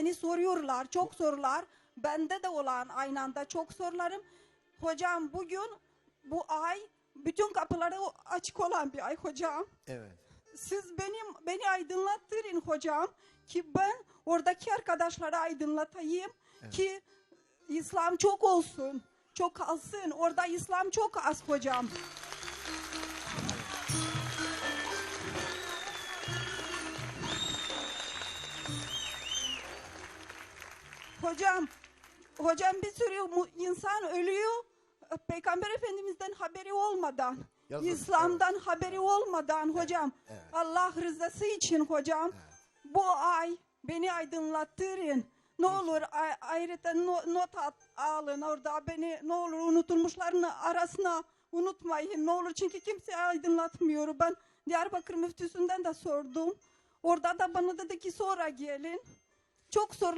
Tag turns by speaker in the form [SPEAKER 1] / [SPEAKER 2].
[SPEAKER 1] Beni soruyorlar, çok sorular. Bende de olan aynı anda çok sorularım. Hocam bugün bu ay bütün kapıları açık olan bir ay hocam.
[SPEAKER 2] Evet.
[SPEAKER 1] Siz benim beni aydınlattırın hocam ki ben oradaki arkadaşlara aydınlatayım ki İslam çok olsun, çok kalsın. Orada İslam çok az hocam. Hocam, hocam bir sürü insan ölüyor. Peygamber Efendimiz'den haberi olmadan,
[SPEAKER 2] Yazık,
[SPEAKER 1] İslam'dan haberi olmadan hocam.
[SPEAKER 2] evet.
[SPEAKER 1] Allah rızası için hocam. Bu ay beni aydınlattırın. Ne olur ay- ayrıca no- not at- alın orada beni ne olur unutulmuşların arasına unutmayın. Ne olur çünkü kimse aydınlatmıyor. Ben Diyarbakır müftüsünden de sordum. Orada da bana dedi ki sonra gelin. Çok soru